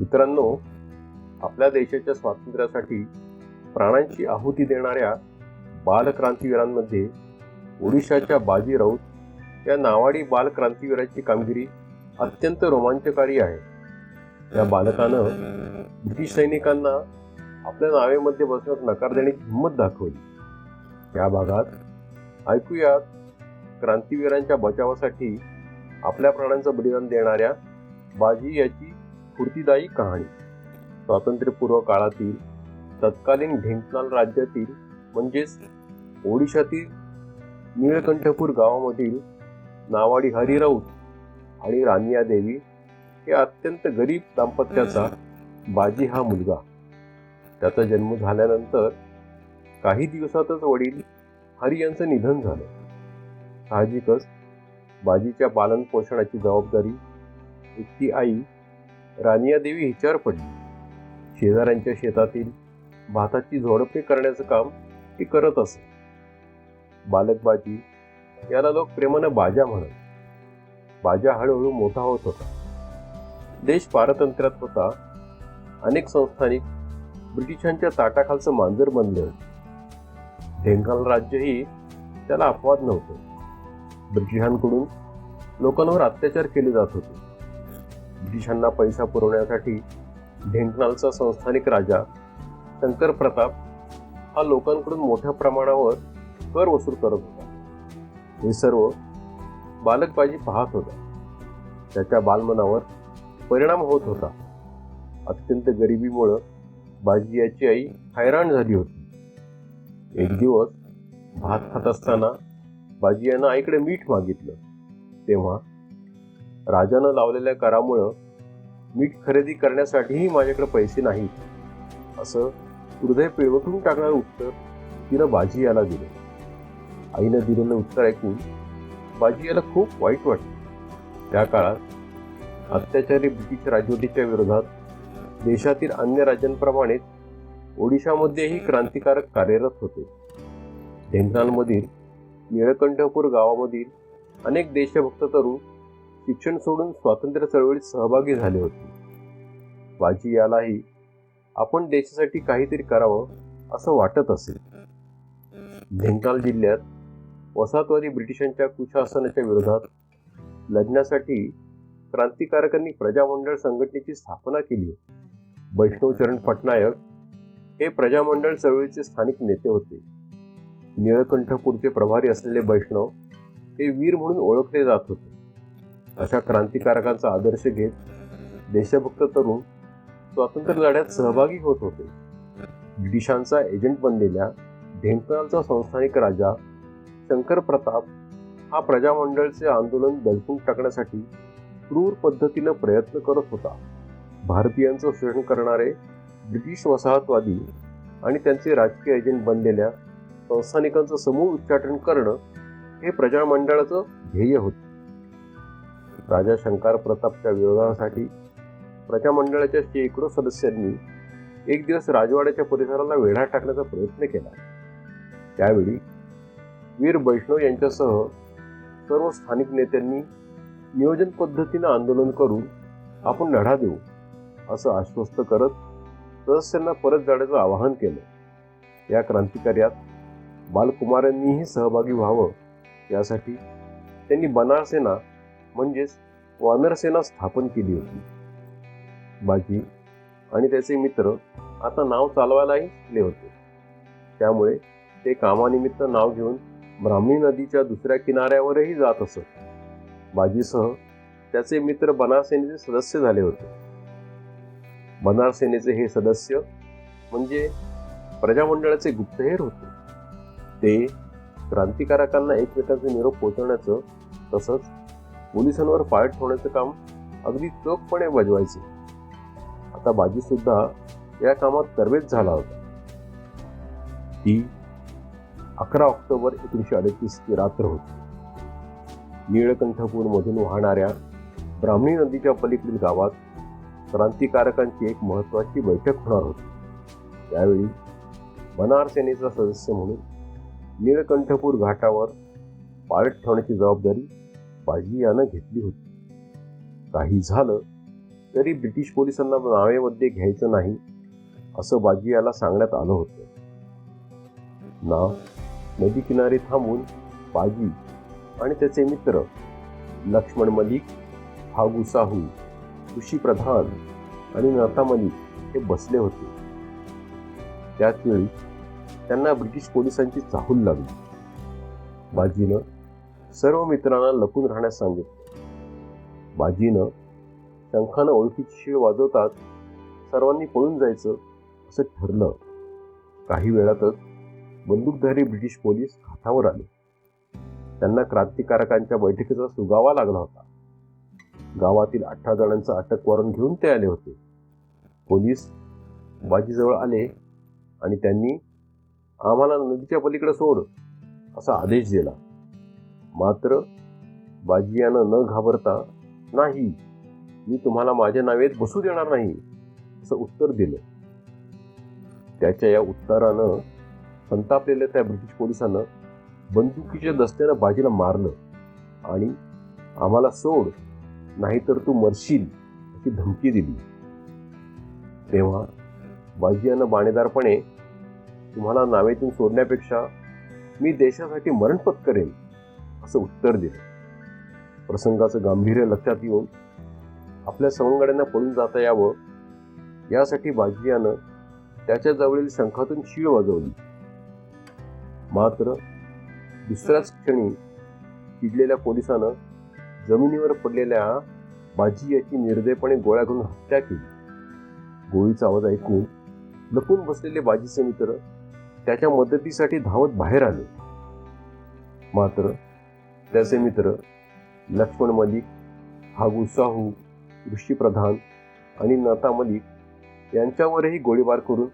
मित्रांनो आपल्या देशाच्या स्वातंत्र्यासाठी प्राणांची आहुती देणाऱ्या बालक्रांतीवीरांमध्ये ओडिशाच्या बाजी राऊत या नावाडी बालक्रांतीवीराची कामगिरी अत्यंत रोमांचकारी आहे. या बालकानं ब्रिटिश सैनिकांना आपल्या नावेमध्ये बसण्यास नकार देण्याची हिंमत दाखवली. या भागात ऐकूयात क्रांतीवीरांच्या बचावासाठी आपल्या प्राणांचं बलिदान देणाऱ्या बाजी याची स्फूर्तीदायी कहाणी. स्वातंत्र्यपूर्व काळातील तत्कालीन ढेंकनाल राज्यातील म्हणजेच ओडिशातील निळकंठपूर गावामधील नावाडी हरी राऊत आणि रानिया देवी हे अत्यंत गरीब दाम्पत्याचा बाजी हा मुलगा. त्याचा जन्म झाल्यानंतर काही दिवसातच वडील हरी यांचं निधन झालं. साहजिकच बाजीच्या पालन पोषणाची जबाबदारी एकटी आई रानिया देवी हिच्यावर पडली. शेजाऱ्यांच्या शेतातील भाताची झोडपणी करण्याचं काम ती करत असे. बालक बाजी याला लोक प्रेमानं बाजा म्हणत. बाजा हळूहळू मोठा होत होता. देश पारतंत्र्यात होता. अनेक संस्थानिक ब्रिटिशांच्या ताटाखालचं मांजर बनले. होते ढेंकाल राज्यही त्याला अपवाद नव्हतं. ब्रिटिशांकडून लोकांवर अत्याचार केले जात होते. ब्रिटिशांना पैसा पुरवण्यासाठी ढेंकनालचा संस्थानिक राजा शंकर प्रताप हा लोकांकडून मोठ्या प्रमाणावर कर वसूल करत होता. हे सर्व बालकबाजी पाहत होता त्याच्या बालमनावर परिणाम होत होता. अत्यंत गरिबीमुळं बाजी याची आई हैराण झाली होती. एक दिवस भात खात असताना बाजी यानं आईकडे मीठ मागितलं. तेव्हा राजानं लावलेल्या करामुळं मीठ खरेदी करण्यासाठीही माझ्याकडे पैसे नाहीत. असं हृदय पिळवटून टाकणारं उत्तर तिनं बाजी याला दिलं. आईनं दिलेलं उत्तर ऐकून बाजी याला खूप वाईट वाटलं. त्या काळात अत्याचारी ब्रिटिश राजवटीच्या विरोधात देशातील अन्य राज्यांप्रमाणेच ओडिशामध्येही क्रांतिकारक कार्यरत होते. ढेंकनालमधील निळकंठपूर गावामधील अनेक देशभक्त तरुण शिक्षण सोडून स्वातंत्र्य चळवळीत सहभागी झाले होते. बाजी यालाही आपण देशासाठी काहीतरी करावं असं वाटत असेल ढेंकाल जिल्ह्यात वसाहतवादी ब्रिटिशांच्या कुशासनाच्या विरोधात लढण्यासाठी क्रांतिकारकांनी प्रजामंडळ संघटनेची स्थापना केली होती. वैष्णवचरण पटनायक हे प्रजामंडळ चळवळीचे स्थानिक नेते होते. निळकंठपूरचे प्रभारी असलेले वैष्णव हे वीर म्हणून ओळखले जात होते. अशा क्रांतिकारकांचा आदर्श घेत देशभक्त तरुण स्वातंत्र्य लढ्यात सहभागी होत होते. ब्रिटिशांचा एजंट बनलेल्या ढेंकनालचा संस्थानिक राजा शंकर प्रताप हा प्रजामंडळचे आंदोलन दडपून टाकण्यासाठी क्रूर पद्धतीनं प्रयत्न करत होता. भारतीयांचं शोषण करणारे ब्रिटिश वसाहतवादी आणि त्यांचे राजकीय एजंट बनलेल्या संस्थानिकांचं समूळ उच्चाटन करणं हे प्रजामंडळाचं ध्येय होतं. राजा शंकर प्रतापच्या विरोधासाठी प्रजामंडळाच्या शेकडो सदस्यांनी एक दिवस राजवाड्याच्या परिसराला वेढा टाकण्याचा प्रयत्न केला. त्यावेळी वीर वैष्णव यांच्यासह सर्व स्थानिक नेत्यांनी नियोजन पद्धतीनं आंदोलन करून आपण लढा देऊ असं आश्वस्त करत सदस्यांना परत जाण्याचं आवाहन केलं. या क्रांतिकार्यात बालकुमारांनीही सहभागी व्हावं यासाठी त्यांनी बनारसेना म्हणजेच वानरसेना स्थापन केली होती. बाजी आणि त्याचे मित्र आता नाव चालवायलाही शिकले होते. त्यामुळे ते कामानिमित्त नाव घेऊन ब्राह्मणी नदीच्या दुसऱ्या किनाऱ्यावरही जात असत. बाजीसह त्याचे मित्र बनारसेनेचे सदस्य झाले होते. बनारसेनेचे हे सदस्य म्हणजे प्रजामंडळाचे गुप्तहेर होते. ते क्रांतिकारकांना एकमेकांचे निरोप पोहोचवण्याचं तसंच पोलिसांवर पाळत ठेवण्याचं काम अगदी चोखपणे बजवायचे. आता बाजी सुद्धा या कामात तरवेज झाला होता. ती अकरा ऑक्टोबर एकोणीसशे अडतीसची रात्र होती. निळकंठपूरमधून वाहणाऱ्या ब्राह्मणी नदीच्या पलीकडील गावात क्रांतिकारकांची एक महत्वाची बैठक होणार होती. त्यावेळी मनार सेनेचा सदस्य म्हणून निळकंठपूर घाटावर पाळत ठेवण्याची जबाबदारी बाजी यानं घेतली होती. काही झालं तरी ब्रिटिश पोलिसांना नावेमध्ये घ्यायचं नाही असं बाजी याला सांगण्यात आलं होतं. नाव नदी किनारी थांबून बाजी आणि त्याचे मित्र लक्ष्मण मलिक फागू साहू ऋषी प्रधान आणि नता मलिक हे बसले होते. त्याच वेळी त्यांना ब्रिटिश पोलिसांची चाहूल लागली. बाजीनं सर्व मित्रांना लपून राहण्यास सांगितलं. बाजीनं शंखानं ओळखीची शिळ वाजवतात सर्वांनी पळून जायचं असं ठरलं. काही वेळातच बंदूकधारी ब्रिटिश पोलीस हातावर आले. त्यांना क्रांतिकारकांच्या बैठकीचा सुगावा लागला होता. गावातील अठरा जणांचं अटक वॉरंट घेऊन ते आले होते. पोलीस बाजीजवळ आले आणि त्यांनी आम्हाला नदीच्या पलीकडे सोड असा आदेश दिला. मात्र बाजीयानं न घाबरता नाही मी तुम्हाला माझ्या नावेत बसू देणार नाही असं उत्तर दिलं. त्याच्या या उत्तरानं संतापलेल्या त्या ब्रिटिश पोलिसानं बंदुकीच्या दस्त्यानं बाजीला मारलं आणि आम्हाला सोड नाहीतर तू मरशील अशी धमकी दिली. तेव्हा बाजी यानं बाणेदारपणे तुम्हाला नावेतून सोडण्यापेक्षा मी देशासाठी मरण पत्करेन. असं उत्तर दिलं. प्रसंगाचं गांभीर्य लक्षात येऊन आपल्या सवंगड्यांना पळून जाता यावं यासाठी बाजियानं त्याच्या जवळील शंखातून शीळ वाजवली. मात्र दुसऱ्याच क्षणी चिडलेल्या पोलिसानं जमिनीवर पडलेल्या बाजी याची निर्दयपणे गोळ्या करून हत्या केली. गोळीचा आवाज ऐकून लपून बसलेले बाजीचे मित्र त्याच्या मदतीसाठी धावत बाहेर आले. मात्र त्याचे मित्र लक्ष्मण मलिक हागू साहू ऋषीप्रधान आणि नता मलिक यांच्यावरही गोळीबार करून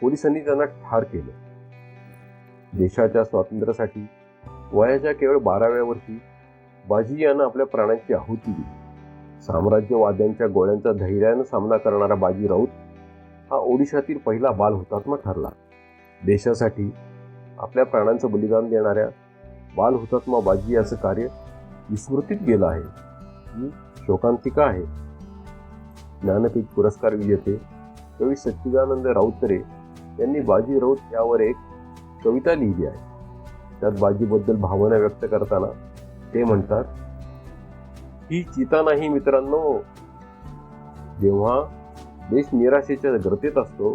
पोलिसांनी त्यांना ठार केलं. देशाच्या स्वातंत्र्यासाठी वयाच्या केवळ बाराव्या वर्षी बाजी यानं आपल्या प्राणांची आहुती दिली. साम्राज्यवाद्यांच्या गोळ्यांचा धैर्यानं सामना करणारा बाजी राऊत हा ओडिशातील पहिला बाल हुतात्मा ठरला. देशासाठी आपल्या प्राणांचं बलिदान देणाऱ्या बाल हुतात्मा बाजी याचं कार्य विस्मृतीत गेलं आहे. ही शोकांतिका आहे. ज्ञानपीठ पुरस्कार विजेते कवी सच्चिदानंद राऊतरे यांनी बाजी राऊत यावर एक कविता लिहिली आहे. त्यात बाजीबद्दल भावना व्यक्त करताना ते म्हणतात ही चिता नाही मित्रांनो. जेव्हा देश निराशेच्या गर्तेत असतो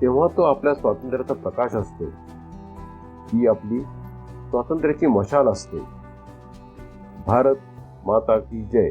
तेव्हा तो आपल्या स्वातंत्र्याचा प्रकाश असतो. ही आपली स्वातंत्र्याची मशाल असते. भारत माता की जय.